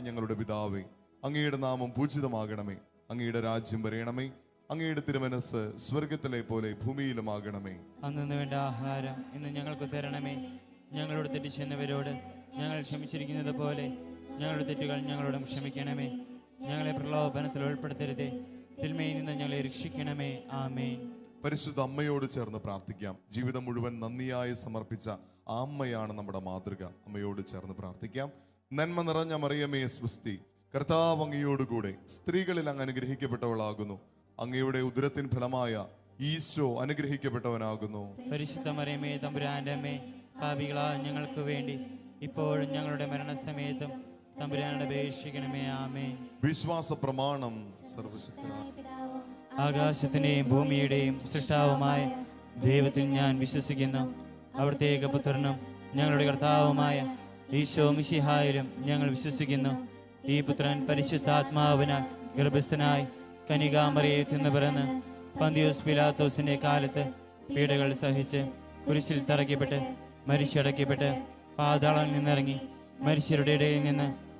ഞങ്ങളുടെ പിതാവേ അങ്ങയുടെ നാമം പൂജിതമാകണമേ. അങ്ങയുടെ രാജ്യം വരയണമേ അങ്ങയുടെ തിരുമനസ് സ്വർഗത്തിലെ പോലെ ഭൂമിയിലുമാകണമേ. അന്നു വേണ്ട ആഹാരം ഇന്ന് ഞങ്ങൾക്ക് തരണമേ. ഞങ്ങളോട് തെറ്റ് ഞങ്ങൾ ക്ഷമിച്ചിരിക്കുന്നത് പോലെ ഞങ്ങളുടെ തെറ്റുകൾ ഞങ്ങളോടും ക്ഷമിക്കണമേ. ഞങ്ങളെ പ്രലോഭനത്തിൽ ഉൾപ്പെടുത്തരുതേ. തിന്മയിൽ നിന്ന് ഞങ്ങളെ രക്ഷിക്കണമേ. ആമേൻ. പരിശുദ്ധ അമ്മയോട് ചേർന്ന് പ്രാർത്ഥിക്കാം. ജീവിതം മുഴുവൻ നന്ദിയായി സമർപ്പിച്ച ആ അമ്മയാണ് നമ്മുടെ മാതൃക. അമ്മയോട് ചേർന്ന് പ്രാർത്ഥിക്കാം. നന്മ നിറഞ്ഞ മറിയമേ സ്വസ്തി കർത്താവ് അങ്ങയോടുകൂടെ സ്ത്രീകളിൽ അങ്ങ് അനുഗ്രഹിക്കപ്പെട്ടവളാകുന്നു. അങ്ങയുടെ ഉദരത്തിൻ ഫലമായ ഈശോ അനുഗ്രഹിക്കപ്പെട്ടവനാകുന്നു. പരിശുദ്ധ മറിയമേ തമ്പുരാന്റെ അമ്മേ പാപികളാ ഞങ്ങൾക്ക് വേണ്ടി ഇപ്പോഴും ഞങ്ങളുടെ മരണസമയത്തും തമ്പുരാനോട് അപേക്ഷിക്കണമേ ആമേ വിശ്വാസ പ്രമാണം ആകാശത്തിന്റെയും ഭൂമിയുടെയും സൃഷ്ടാവുമായ ദൈവത്തിൽ ഞാൻ വിശ്വസിക്കുന്നു. അവിടുത്തെ ഏകപുത്രനും ഞങ്ങളുടെ കർത്താവുമായ ഈശോ മിശിഹായിലും ഞങ്ങൾ വിശ്വസിക്കുന്നു. ഈ പുത്രൻ പരിശുദ്ധാത്മാവിനാൽ ഗർഭസ്ഥനായി കനികാമറിയെ തിന്നു പിറന്ന് പന്തിയോസ് പിലാത്തോസിന്റെ കാലത്ത് പീഡകൾ സഹിച്ച് കുരിശിൽ തറയ്ക്കപ്പെട്ട് മരിച്ചടക്കപ്പെട്ട് പാതാളം നിന്നിറങ്ങി മരിച്ചവരുടെ ഇടയിൽ നിന്ന്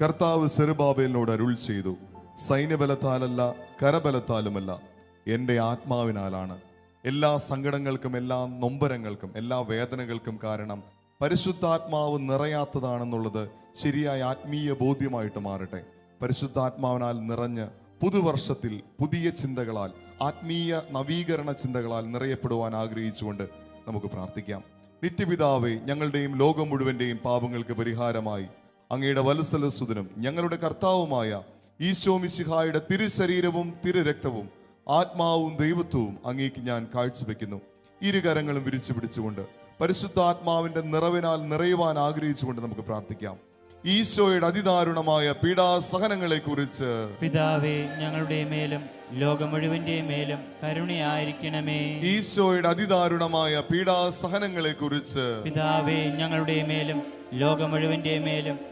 കർത്താവ് സെറുബാബേലിനോട് അരുൾ ചെയ്തു സൈന്യബലത്താലല്ല കരബലത്താലുമല്ല എന്റെ ആത്മാവിനാലാണ്. എല്ലാ സങ്കടങ്ങൾക്കും എല്ലാ നൊമ്പരങ്ങൾക്കും എല്ലാ വേദനകൾക്കും കാരണം പരിശുദ്ധാത്മാവ് നിറയാത്തതാണെന്നുള്ളത് ശരിയായ ആത്മീയ ബോധ്യമായിട്ട് മാറട്ടെ. പരിശുദ്ധാത്മാവിനാൽ നിറഞ്ഞ് പുതുവർഷത്തിൽ പുതിയ ചിന്തകളാൽ ആത്മീയ നവീകരണ ചിന്തകളാൽ നിറയപ്പെടുവാൻ ആഗ്രഹിച്ചുകൊണ്ട് നമുക്ക് പ്രാർത്ഥിക്കാം. നിത്യപിതാവേ ഞങ്ങളുടെയും ലോകം മുഴുവന്റെയും പാപങ്ങൾക്ക് പരിഹാരമായി അങ്ങയുടെ വത്സലസുതനും ഞങ്ങളുടെ കർത്താവുമായ ഈശോ മിശിഹായുടെ തിരുശരീരവും തിരുരക്തവും ആത്മാവും ദൈവത്വവും അങ്ങേക്ക് ഞാൻ കാഴ്ചവെക്കുന്നു. ഇരുകരങ്ങളും വിരിച്ചു പിടിച്ചുകൊണ്ട് പരിശുദ്ധാത്മാവിന്റെ നിറവിനാൽ നിറയുവാൻ ആഗ്രഹിച്ചുകൊണ്ട് നമുക്ക് പ്രാർത്ഥിക്കാം. ഈശോയുടെ അതിദാരുണമായ പീഡാസഹനങ്ങളെ കുറിച്ച് പിതാവേ ഞങ്ങളുടെ മേലും ലോകം മുഴുവന്റെ മേലും കരുണയായിരിക്കണമേ. ഈശോയുടെ അതിദാരുണമായ പീഡാസഹനങ്ങളെ കുറിച്ച് പിതാവേ ഞങ്ങളുടെ മേലും ലോകം മുഴുവന്റെ മേലും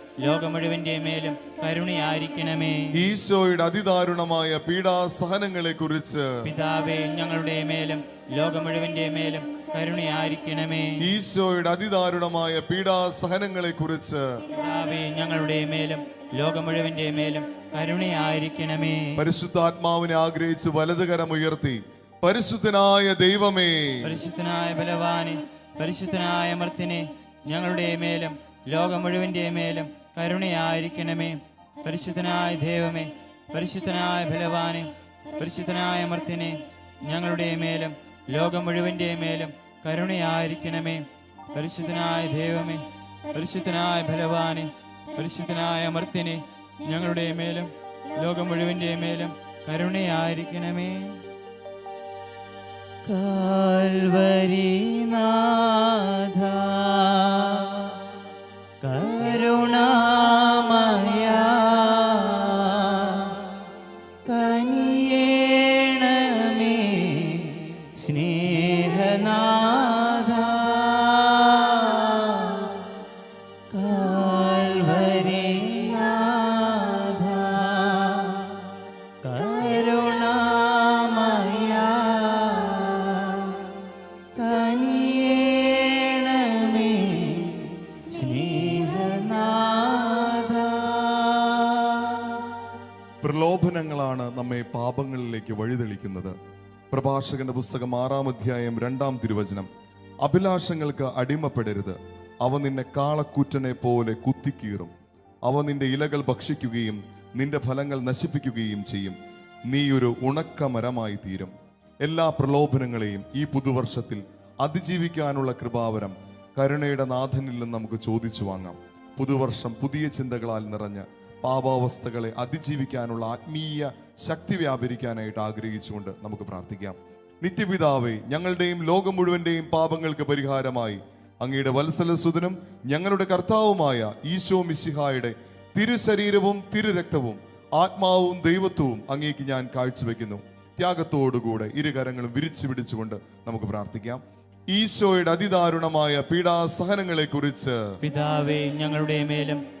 ലോകം മുഴുവന്റെ മേലും കരുണയായിരിക്കണമേ. ഈശോയുടെ അതിദാരുണമായ പീഡാസഹനങ്ങളെ കുറിച്ച് പിതാവേ ഞങ്ങളുടെ മേലും ലോകം മുഴുവന്റെ മേലും കരുണയായിരിക്കണമേ. ഈശോയുടെ അതിദാരുണമായ പീഡാസഹനങ്ങളെ കുറിച്ച് പിതാവേ ഞങ്ങളുടെ മേലും ലോകം മുഴുവന്റെ മേലും കരുണയായിരിക്കണമേ. പരിശുദ്ധാത്മാവിനെ ആഗ്രഹിച്ച് വലതുകരമുയർത്തി പരിശുദ്ധനായ ദൈവമേ പരിശുദ്ധനായ ബലവാനെ പരിശുദ്ധനായ മർത്തിനെ ഞങ്ങളുടെ മേലും ലോകം മുഴുവന്റെ മേലും കരുണയായിരിക്കണമേ. പരിശുദ്ധനായ ദൈവമേ പരിശുദ്ധനായ ബലവാനെ പരിശുദ്ധനായ മർത്തിനെ ഞങ്ങളുടെ മേലും ലോകം മുഴുവന്റെ മേലും കരുണയായിരിക്കണമേ. പരിശുദ്ധനായ ദൈവമേ പരിശുദ്ധനായ ബലവാനെ പരിശുദ്ധനായ മർത്തിനെ ഞങ്ങളുടെ മേലും ലോകം മുഴുവന്റെ മേലും കരുണയായിരിക്കണമേ. കാൽവരി കാൽവരിനാഥ എന്തിനാണ് നമ്മെ പാപങ്ങളിലേക്ക് വഴിതെളിക്കുന്നത്. പ്രഭാഷകന്റെ പുസ്തകം ആറാം അധ്യായം രണ്ടാം തിരുവചനം. അഭിലാഷങ്ങൾക്ക് അടിമപ്പെടരുത്. അവ നിന്നെ കാളക്കൂറ്റനെ പോലെ കുത്തിക്കീറും. അവ നിന്റെ ഇലകൾ ഭക്ഷിക്കുകയും നിന്റെ ഫലങ്ങൾ നശിപ്പിക്കുകയും ചെയ്യും. നീ ഒരു ഉണക്ക മരമായി തീരും. എല്ലാ പ്രലോഭനങ്ങളെയും ഈ പുതുവർഷത്തിൽ അതിജീവിക്കാനുള്ള കൃപാവരം കരുണയുടെ നാഥനിൽ നിന്ന് നമുക്ക് ചോദിച്ചു വാങ്ങാം. പുതുവർഷം പുതിയ ചിന്തകളാൽ നിറഞ്ഞ് പാപാവസ്ഥകളെ അതിജീവിക്കാനുള്ള ആത്മീയ ശക്തി വ്യാപരിക്കാനായിട്ട് ആഗ്രഹിച്ചുകൊണ്ട് നമുക്ക് പ്രാർത്ഥിക്കാം. നിത്യപിതാവേ ഞങ്ങളുടെയും ലോകം മുഴുവന്റെയും പാപങ്ങൾക്ക് പരിഹാരമായി അങ്ങയുടെ വത്സലസുതനും ഞങ്ങളുടെ കർത്താവുമായ ഈശോ മിശിഹായുടെ തിരുശരീരവും തിരുരക്തവും ആത്മാവും ദൈവത്വവും അങ്ങേക്ക് ഞാൻ കാഴ്ചവെക്കുന്നു. ത്യാഗത്തോടുകൂടെ ഇരുകരങ്ങളും വിരിച്ചു പിടിച്ചുകൊണ്ട് നമുക്ക് പ്രാർത്ഥിക്കാം. ഈശോയുടെ അതിദാരുണമായ പീഡാസഹനങ്ങളെ കുറിച്ച് പിതാവേ ഞങ്ങളുടെ മേലും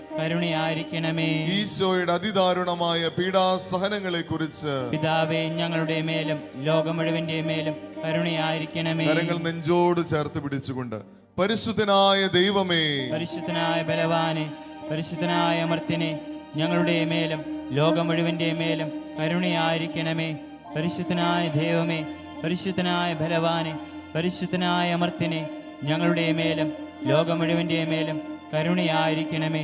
കരുണയായിരിക്കണമേ. ഈശോയുടെ അതിദാരുണമായ പീഡാസഹനങ്ങളെ കുറിച്ച് പിതാവേ ഞങ്ങളുടെ മേലും ലോകം മുഴുവന്റെ മേലും കരുണയായിരിക്കണമേ. കരങ്ങൾ നെഞ്ചോട് ചേർത്ത് പിടിച്ചുകൊണ്ട് പരിശുദ്ധനായ ദൈവമേ പരിശുദ്ധനായ ബലവാനെ പരിശുദ്ധനായ അമർത്തിനെ ഞങ്ങളുടെ മേലും ലോകം മുഴുവന്റെ മേലും കരുണയായിരിക്കണമേ. പരിശുദ്ധനായ ദൈവമേ പരിശുദ്ധനായ ബലവാനെ പരിശുദ്ധനായ അമർത്തിനെ ഞങ്ങളുടെ മേലും ലോകം മുഴുവന്റെ മേലും കരുണയായിരിക്കണമേ.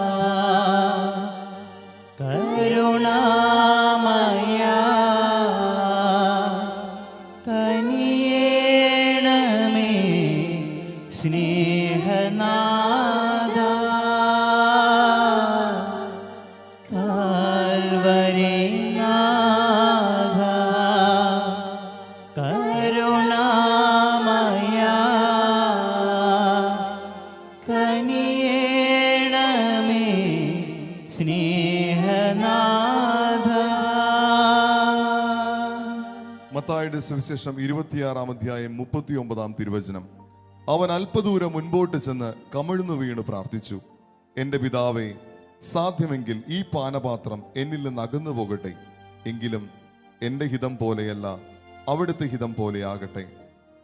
സുവിശേഷം ഇരുപത്തിയാറാം അധ്യായം മുപ്പത്തി ഒമ്പതാം തിരുവചനം. അവൻ അല്പദൂരം മുൻപോട്ട് ചെന്ന് കമിഴ്ന്നു വീണ് പ്രാർത്ഥിച്ചു. എന്റെ പിതാവേ സാധ്യമെങ്കിൽ ഈ പാനപാത്രം എന്നിൽ നിന്ന് അകന്നു പോകട്ടെ. എങ്കിലും എന്റെ ഹിതം പോലെയല്ല അവിടുത്തെ ഹിതം പോലെയാകട്ടെ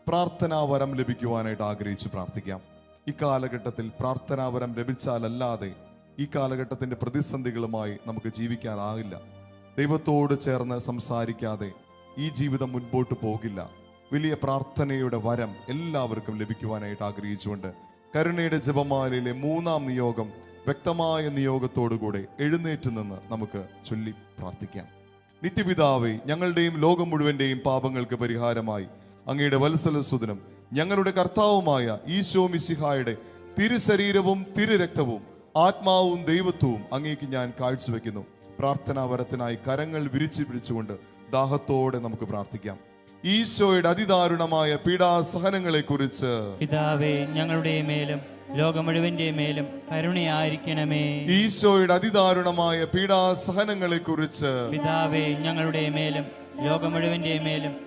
പ്രാർത്ഥനാവരം ലഭിക്കുവാനായിട്ട് ആഗ്രഹിച്ച് പ്രാർത്ഥിക്കാം. ഈ കാലഘട്ടത്തിൽ പ്രാർത്ഥനാ വരം ലഭിച്ചാലല്ലാതെ ഈ കാലഘട്ടത്തിന്റെ പ്രതിസന്ധികളുമായി നമുക്ക് ജീവിക്കാനാകില്ല. ദൈവത്തോട് ചേർന്ന് സംസാരിക്കാതെ ഈ ജീവിതം മുൻപോട്ട് പോകില്ല. വലിയ പ്രാർത്ഥനയുടെ വരം എല്ലാവർക്കും ലഭിക്കുവാനായിട്ട് ആഗ്രഹിച്ചുകൊണ്ട് കരുണയുടെ ജപമാലയിലെ മൂന്നാം നിയോഗം വ്യക്തമായ നിയോഗത്തോടുകൂടെ എഴുന്നേറ്റ് നിന്ന് നമുക്ക് ചൊല്ലി പ്രാർത്ഥിക്കാം. നിത്യപിതാവെ ഞങ്ങളുടെയും ലോകം മുഴുവന്റെയും പാപങ്ങൾക്ക് പരിഹാരമായി അങ്ങയുടെ വത്സലസുദിനം ഞങ്ങളുടെ കർത്താവുമായ ഈശോ മിസിഹായുടെ തിരുശരീരവും തിരുരക്തവും ആത്മാവും ദൈവത്വവും അങ്ങേക്ക് ഞാൻ കാഴ്ചവെക്കുന്നു. പ്രാർത്ഥനാവരത്തിനായി കരങ്ങൾ വിരിച്ചു പിടിച്ചുകൊണ്ട് ദാഹത്തോടെ നമുക്ക് പ്രാർത്ഥിക്കാം. ഈശോയുടെ അതിദാരുണമായ പീഡാസഹനങ്ങളെ കുറിച്ച് പിതാവേ ഞങ്ങളുടെ മേലും ലോകം മുഴുവന്റെ മേലും കരുണയായിരിക്കണമേ. ഈശോയുടെ അതിദാരുണമായ പീഡാസഹനങ്ങളെ കുറിച്ച് പിതാവേ ഞങ്ങളുടെ മേലും ലോകം മുഴുവന്റെ മേലും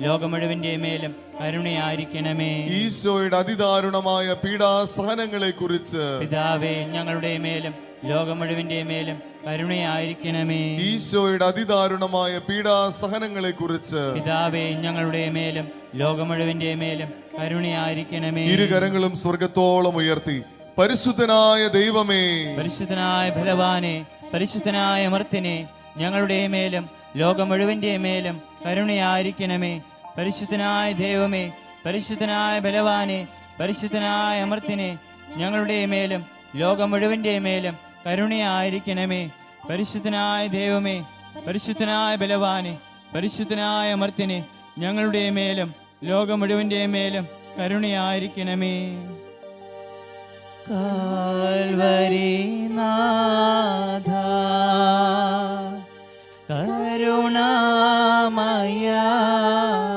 ലോകം മുഴുവന്റെ മേലും കരുണയായിരിക്കണമേ. ഈശോയുടെ അതിദാരുണമായ പീഡാസഹനങ്ങളെ കുറിച്ച് പിതാവേ ഞങ്ങളുടെ മേലും ലോകം മുഴുവന്റെ മേലും കരുണയായിരിക്കണമേ. ഈശോയുടെ അതിദാരുണമായ പീഡാസഹനങ്ങളെ കുറിച്ച് പിതാവേ ഞങ്ങളുടെ മേലും ലോകം മുഴുവന്റെ മേലും കരുണയായിരിക്കണമേ. ഇരുകരങ്ങളും സ്വർഗത്തോളം ഉയർത്തി. പരിശുദ്ധനായ ദൈവമേ. പരിശുദ്ധനായ ഭഗവാനെ പരിശുദ്ധനായ മർത്തിനെ ഞങ്ങളുടെ മേലും ലോകം മുഴുവന്റെ മേലും കരുണയായിരിക്കണമേ. പരിശുദ്ധനായ ദൈവമേ പരിശുദ്ധനായ ബലവാനെ പരിശുദ്ധനായ അമർത്തിനെ ഞങ്ങളുടെ മേലും ലോകം മുഴുവന്റെ മേലും കരുണയായിരിക്കണമേ. പരിശുദ്ധനായ ദൈവമേ പരിശുദ്ധനായ ബലവാനെ പരിശുദ്ധനായ അമർത്തിനെ ഞങ്ങളുടെ മേലും ലോകം മുഴുവന്റെ മേലും കരുണയായിരിക്കണമേ. കാൽവരി നാഥ yeah.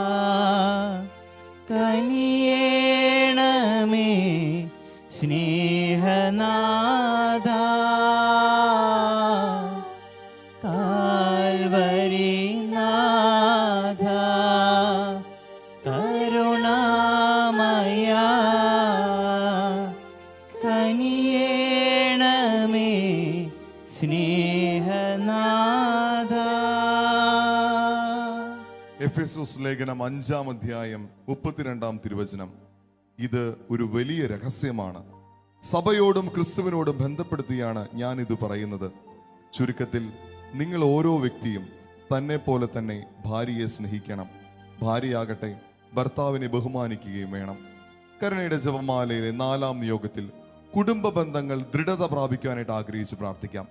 എഫെസോസ് ലേഖനം അഞ്ചാം അധ്യായം മുപ്പത്തിരണ്ടാം തിരുവചനം. ഇത് ഒരു വലിയ രഹസ്യമാണ്. സഭയോടും ക്രിസ്തുവിനോടും ബന്ധപ്പെടുത്തിയാണ് ഞാൻ ഇത് പറയുന്നത്. ചുരുക്കത്തിൽ നിങ്ങൾ ഓരോ വ്യക്തിയും തന്നെ പോലെ തന്നെ ഭാര്യയെ സ്നേഹിക്കണം. ഭാര്യയാകട്ടെ ഭർത്താവിനെ ബഹുമാനിക്കുകയും വേണം. കരുണയുടെ ജപമാലയിലെ നാലാം നിയോഗത്തിൽ കുടുംബ ബന്ധങ്ങൾ ദൃഢത പ്രാപിക്കാനായിട്ട് ആഗ്രഹിച്ച് പ്രാർത്ഥിക്കാം.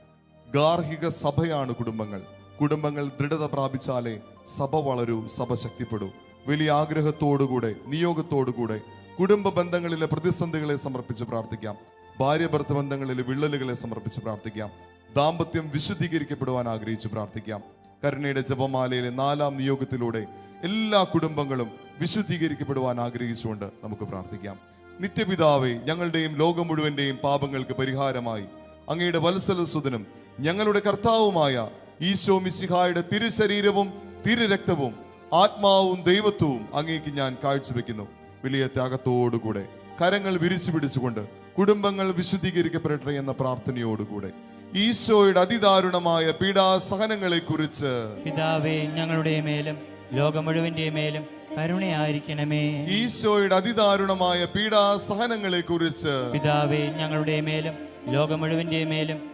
ഗാർഹിക സഭയാണ് കുടുംബങ്ങൾ. കുടുംബങ്ങൾ ദൃഢത പ്രാപിച്ചാലേ സഭ വളരൂ സഭ ശക്തിപ്പെടൂ. വലിയ ആഗ്രഹത്തോടുകൂടെ നിയോഗത്തോടുകൂടെ കുടുംബ ബന്ധങ്ങളിലെ പ്രതിസന്ധികളെ സമർപ്പിച്ച് പ്രാർത്ഥിക്കാം. ഭാര്യ ഭർത്ത ബന്ധങ്ങളിലെ വിള്ളലുകളെ സമർപ്പിച്ച് പ്രാർത്ഥിക്കാം. ദാമ്പത്യം വിശുദ്ധീകരിക്കപ്പെടുവാൻ ആഗ്രഹിച്ച് പ്രാർത്ഥിക്കാം. കരുണയുടെ ജപമാലയിലെ നാലാം നിയോഗത്തിലൂടെ എല്ലാ കുടുംബങ്ങളും വിശുദ്ധീകരിക്കപ്പെടുവാൻ ആഗ്രഹിച്ചുകൊണ്ട് നമുക്ക് പ്രാർത്ഥിക്കാം. നിത്യപിതാവെ ഞങ്ങളുടെയും ലോകം മുഴുവന്റെയും പാപങ്ങൾക്ക് പരിഹാരമായി അങ്ങയുടെ വത്സലസുതനും ഞങ്ങളുടെ കർത്താവുമായ ഈശോ മിശിഹായുടെ തിരുശരീരവും തിരുരക്തവും ആത്മാവും ദൈവത്വവും അങ്ങേക്ക് ഞാൻ കാഴ്ചവെക്കുന്നു. വലിയ ത്യാഗത്തോടുകൂടെ കരങ്ങൾ വിരിച്ചു പിടിച്ചുകൊണ്ട് കുടുംബങ്ങൾ വിശുദ്ധീകരിക്കപ്പെടട്ടെ എന്ന പ്രാർത്ഥനയോടുകൂടെ ഈശോയുടെ അതിദാരുണമായ പീഡാസഹനങ്ങളെ കുറിച്ച് പിതാവേ ഞങ്ങളുടെ മേലും ലോകം മുഴുവന്റെ മേലും കരുണയായിരിക്കണമേ. ഈശോയുടെ അതിദാരുണമായ പീഡാസഹനങ്ങളെ കുറിച്ച് പിതാവേ ഞങ്ങളുടെ മേലും ലോകം മുഴുവന്റെ മേലും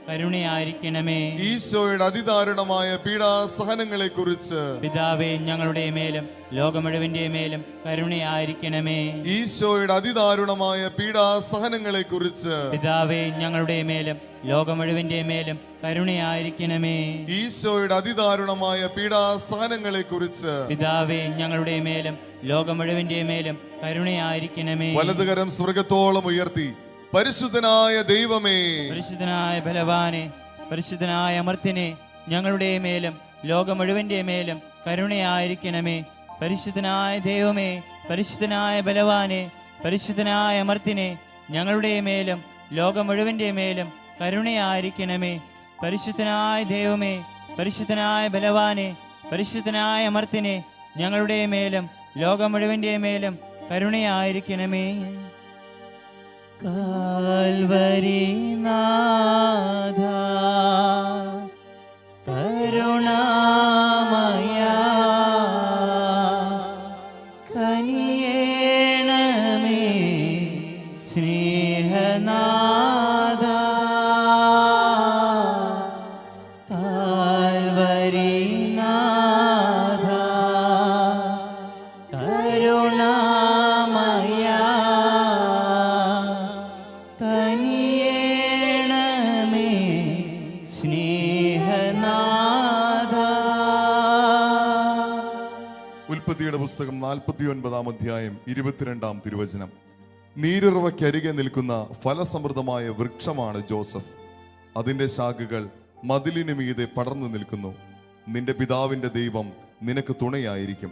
കരുണയായിരിക്കണമേ. ഈശോയുടെ അതിദാരുണമായ പീഡാസഹനങ്ങളെ കുറിച്ച് പിതാവേ ഞങ്ങളുടെ മേലും ലോകം മുഴുവന്റെ മേലും കരുണയായിരിക്കണമേ. ഈശോയുടെ അതിദാരുണമായ പീഡാസഹനങ്ങളെ കുറിച്ച് പിതാവേ ഞങ്ങളുടെ മേലും ലോകം മുഴുവന്റെ മേലും കരുണയായിരിക്കണമേ. ഈശോയുടെ അതിദാരുണമായ പീഡാസഹനങ്ങളെ കുറിച്ച് പിതാവേ ഞങ്ങളുടെ മേലും ലോകം മുഴുവന്റെ മേലും കരുണയായിരിക്കണമേ. വലതുകരം സ്വർഗത്തോളം ഉയർത്തി. പരിശുദ്ധനായ ദൈവമേ. പരിശുദ്ധനായ ബലവാനെ പരിശുദ്ധനായ അമർത്തിനെ ഞങ്ങളുടെ മേലും ലോകം മുഴുവന്റെ മേലും കരുണയായിരിക്കണമേ. പരിശുദ്ധനായ ദൈവമേ പരിശുദ്ധനായ ബലവാനെ പരിശുദ്ധനായ അമർത്തിനെ ഞങ്ങളുടെ മേലും ലോകം മുഴുവന്റെ മേലും കരുണയായിരിക്കണമേ. പരിശുദ്ധനായ ദൈവമേ പരിശുദ്ധനായ ബലവാനെ പരിശുദ്ധനായ അമർത്തിനെ ഞങ്ങളുടെ മേലും ലോകം മുഴുവന്റെ മേലും കരുണയായിരിക്കണമേ. കാൽവരി പുസ്തകം നാൽപ്പത്തി ഒൻപതാം അധ്യായം ഇരുപത്തിരണ്ടാം തിരുവചനം. നീരുറവയ്ക്കരികെ നിൽക്കുന്ന ഫലസമൃദ്ധമായ വൃക്ഷമാണ് ജോസഫ്. അതിന്റെ ശാഖകൾ മതിലിനു മീതെ പടർന്നു നിൽക്കുന്നു. നിന്റെ പിതാവിന്റെ ദൈവം നിനക്ക് തുണയായിരിക്കും.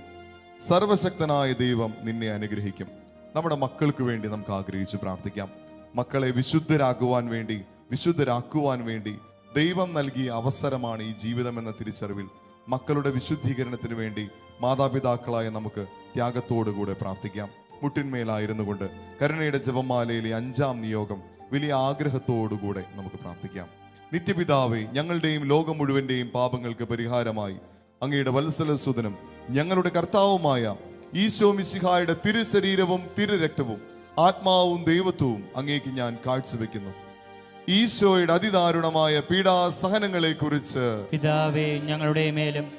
സർവശക്തനായ ദൈവം നിന്നെ അനുഗ്രഹിക്കും. നമ്മുടെ മക്കൾക്ക് വേണ്ടി നമുക്ക് ആഗ്രഹിച്ച് പ്രാർത്ഥിക്കാം. മക്കളെ വിശുദ്ധരാക്കുവാൻ വേണ്ടി വിശുദ്ധരാക്കുവാൻ വേണ്ടി ദൈവം നൽകിയ അവസരമാണ് ഈ ജീവിതം എന്ന തിരിച്ചറിവിൽ. മക്കളുടെ വിശുദ്ധീകരണത്തിന് വേണ്ടി മാതാപിതാക്കളായ നമുക്ക് ത്യാഗത്തോടുകൂടെ പ്രാർത്ഥിക്കാം. മുട്ടിന്മേലായിരുന്നു കൊണ്ട് കരുണയുടെ ജപമാലയിലെ അഞ്ചാം നിയോഗം വലിയ ആഗ്രഹത്തോടുകൂടെ നമുക്ക് പ്രാർത്ഥിക്കാം. നിത്യപിതാവേ ഞങ്ങളുടെയും ലോകം മുഴുവന്റെയും പാപങ്ങൾക്ക് പരിഹാരമായി അങ്ങയുടെ വത്സലസുതനും ഞങ്ങളുടെ കർത്താവുമായ ഈശോ മിശിഹായുടെ തിരുശരീരവും തിരുരക്തവും ആത്മാവും ദൈവത്വവും അങ്ങേക്ക് ഞാൻ കാഴ്ചവെക്കുന്നു. ഈശോയുടെ അതിദാരുണമായ പീഡാസഹനങ്ങളെ കുറിച്ച് പിതാവേ ഞങ്ങളുടെ മേലും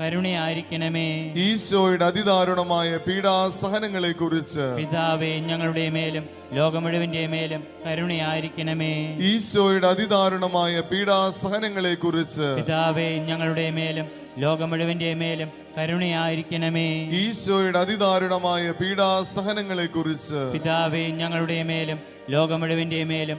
കരുണയായിരിക്കണമേ. ഈശോയുടെ അതിദാരുണമായ പീഡാസഹനങ്ങളെ കുറിച്ച് പിതാവേ ഞങ്ങളുടെ മേലും ലോകം മുഴുവന്റെ മേലും കരുണയായിരിക്കണമേ. ഈശോയുടെ അതിദാരുണമായ പീഡാസഹനങ്ങളെ കുറിച്ച് പിതാവേ ഞങ്ങളുടെ മേലും ലോകം മുഴുവന്റെ മേലും കരുണയായിരിക്കണമേ. ഈശോയുടെ അതിദാരുണമായ പീഡാസഹനങ്ങളെ കുറിച്ച് പിതാവേ ഞങ്ങളുടെ മേലും ലോകം മുഴുവന്റെ മേലും